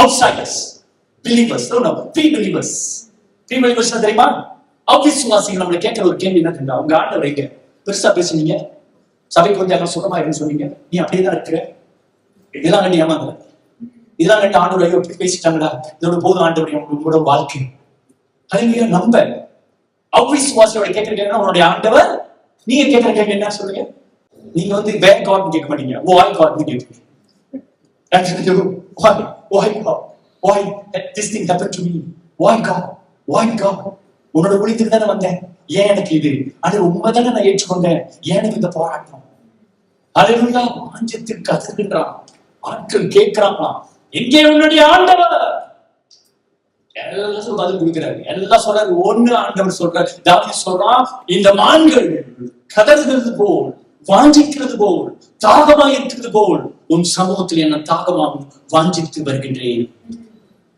Outsiders believers free believers free believers தெரியுமா? அவிசுவாசிகள் நம்மளை கேட்கிற ஒரு கேள்வி என்ன தெரியுமா? உங்க ஆண்டவர் எங்க பெருசா பேசுனீங்க. சபைக்கு வந்து எல்லாம் சுகமா இருக்குன்னு சொன்னீங்க. நீ அப்படியே தான் இருக்கிற. இதெல்லாம் கண்டு ஏமாந்தல இதெல்லாம் கண்டு ஆண்டு ஐயோ இப்படி பேசிட்டாங்களா இதோட போதும் ஆண்டவர் உங்களோட வாழ்க்கை. அதுலயே நம்ப. அவிசுவாசியோட கேட்கிற கேள்வி உன்னுடைய ஆண்டவர். நீங்க கேட்கிற கேள்வி என்ன சொல்லுங்க? நீங்க வந்து வேற காட்னு கேட்க மாட்டீங்க. வாய் காட்னு கேட்பீங்க Actually, why? God? Why that this thing happened to me? Why God? Why God? உன்னோட ஒழித்துக்கு தானே வந்தேன் ஏன் எனக்கு இது அது உண்மை தானே நான் ஏற்றுக்கொண்டேன் ஏன் எனக்கு இந்த போராட்டம் அலையுள்ளா வாஞ்சத்தில் கதறுகின்றான் ஆட்கள் கேட்கிறாங்களாம் எங்கே உன்னுடைய ஆண்டவர் எல்லாம் பதில் கொடுக்கிறாரு எல்லாம் சொல்றாரு ஒண்ணு ஆண்டவர் சொல்றாரு தாவி சொல்றான் இந்த மான்கள் கதறுகிறது போல் வாஞ்சிக்கிறது போல் தாகமாக இருக்கிறது போல் உன் சமூகத்தில் என்ன தாகமாகவும் வாஞ்சித்து வருகின்றேன்.